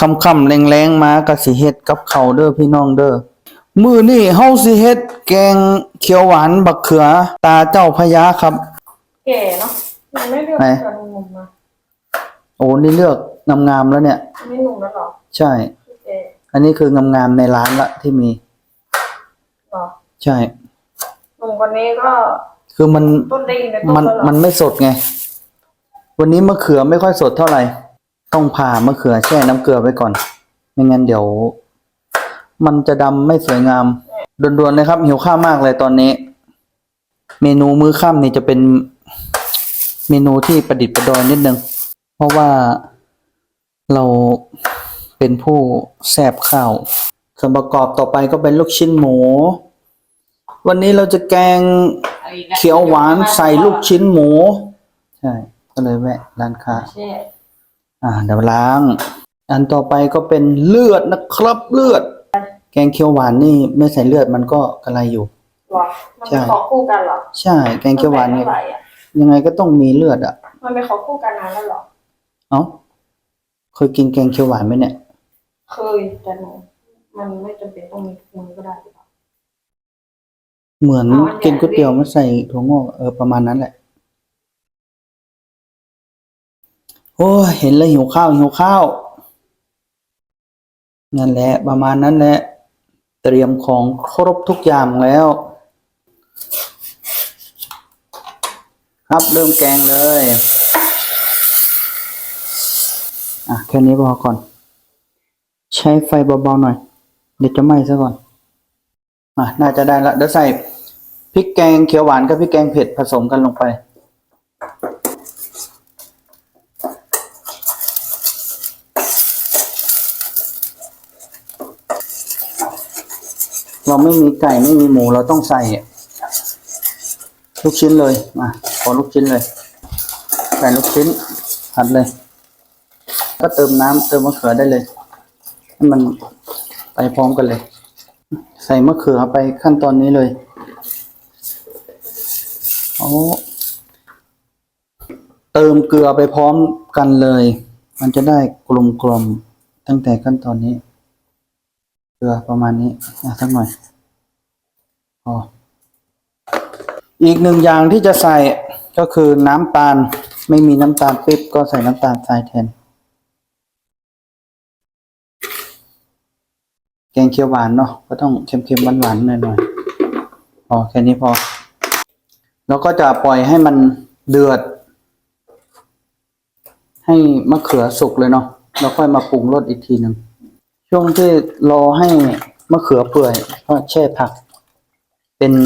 คำคำแรงแรงๆมาก็สิเฮ็ดกับเขาวเด้อพี่น้องเด้อมื้อนี้เฮาสิเฮ็ดแกงเขียวหวานบักเขือ ตาเจ้าพญาครับ แก่เนาะมันไม่เลือกไหน กันหนุ่มๆนะโอ้นี่เลือกงามๆแล้วเนี่ย ไม่หนุ่มแล้วเหรอใช่คือแก่อันนี้คืองามๆในร้านละที่มี เหรอใช่ หนุ่มคนนี้ก็คือมันต้นได้ยินในต้นมันแล้วเหรอมันไม่สดไง วันนี้มะเขือไม่ค่อยสดเท่าไหร่ ต้องผ่ามะเขือแช่น้ำเกลือไว้ก่อน ไม่งั้นเดี๋ยว มันจะดำไม่สวยงามด่วนๆเลยครับ หิวข้าวมากเลยตอนนี้ เมนูมื้อค่ำนี่จะเป็นเมนูที่ประดิษฐ์ประดอยนิดนึง เพราะว่าเราเป็นผู้แสบข้าวส่วนประกอบต่อไปก็เป็นลูกชิ้นหมู วันนี้เราจะแกงเขียวหวานใส่ลูกชิ้นหมู ใช่ ก็เลยแวะร้านค้า อ่าเดี๋ยวล้าง อันต่อไปก็เป็นเลือดนะครับเลือด แกงเขียวหวานนี่ไม่ใส่เลือดมันก็กระไรอยู่เหรอ มันใช่เป็นของคู่กันเหรอใช่ แกงเขียวหวานมันี่นเป็นเท่าไหร่อะยังไงก็ต้องมีเลือดอะ มันเป็นของคู่กันนานแล้วเหรอ เอ้าเคยกินแกงเขียวหวานไหมเนี่ย เคยแต่หนูมันไม่จำเป็นต้องมีทุกมือก็ได้หรือเปล่า เหมือนอ๋ออันใหญ่กินก๋วยเตี๋ยวมาใส่ถั่วงอกเออประมาณนั้นแหละ โอ้เห็นแล้วหิวข้าวหิวข้าว นั่นแหละประมาณนั้นแหละ เตรียมของครบทุกอย่างแล้ว ครับเริ่มแกงเลย อะแค่นี้พอก่อน ใช้ไฟเบาๆหน่อย เดี๋ยวจะไหม้ซะก่อน อะน่าจะได้ละเดี๋ยวใส่พริกแกงเขียวหวานกับพริกแกงเผ็ดผสมกันลงไป เราไม่มีไก่ไม่มีหมูเราต้องใส่ลูกชิ้นเลยมาขอลูกชิ้นเลยใส่ลูกชิ้นผัดเลย ก็เติมน้ำเติมมะเขือได้เลยให้มันไปพร้อมกันเลย ใส่มะเขือไปขั้นตอนนี้เลยโอ้เติมเกลือไปพร้อมกันเลย มันจะได้กลมกลมๆตั้งแต่ขั้นตอนนี้ เกลือประมาณนี้นะสักหน่อย อีกหนึ่งอย่างที่จะใส่ก็คือน้ำตาลไม่มีน้ำตาลปิ๊บก็ใส่น้ำตาลทรายแทน แกงเขียวหวานเนาะก็ต้องเค็มๆหวานๆหน่อยๆพอแค่นี้พอ แล้วก็จะปล่อยให้มันเดือด ให้มะเขือสุกเลยเนาะแล้วค่อยมาปรุงรสอีกทีหนึ่งช่วงที่รอให้มะเขือเปื่อยก็แช่ผัก เป็น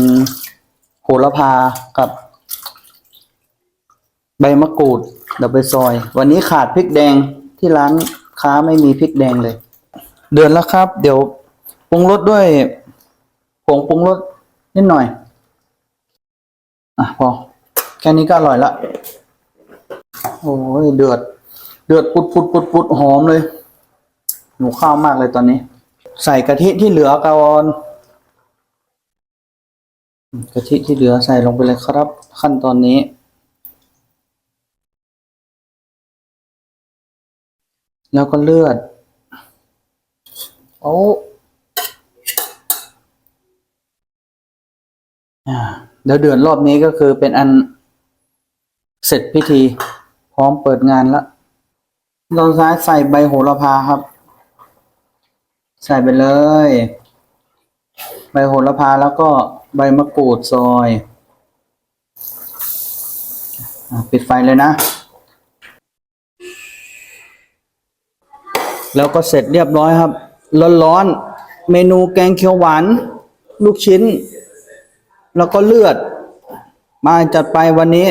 โหระพากับ ใบมะกรูดเดี๋ยวไปซอย วันนี้ขาดพริกแดงที่ร้านค้าไม่มีพริกแดงเลย เดือนแล้วครับ เดี๋ยวปรุงรสด้วยผงปรุงรสนิดหน่อย อะพอ แค่นี้ก็อร่อยละ โอ้ยเดือด เดือดปุดปุดปุดปุดหอมเลย หนูข้าวมากเลยตอนนี้ ใส่กะทิที่เหลือก่อน กะทิที่เหลือใส่ลงไปเลยครับ ขั้นตอนนี้ แล้วก็เลือด โอ้เดี๋ยวเดือนรอบนี้ก็คือเป็นอันเสร็จพิธีพร้อมเปิดงานละเราซ้ายใส่ใบโหระพาครับ ใส่ไปเลย ใบโหระพาแล้วก็ ใบมะกรูดซอยอปิดไฟเลยนะ แล้วก็เสร็จเรียบร้อยครับ ร้อนๆ เมนูแกงเขียวหวาน ลูกชิ้น แล้วก็เลือด มาจัดไปวันนี้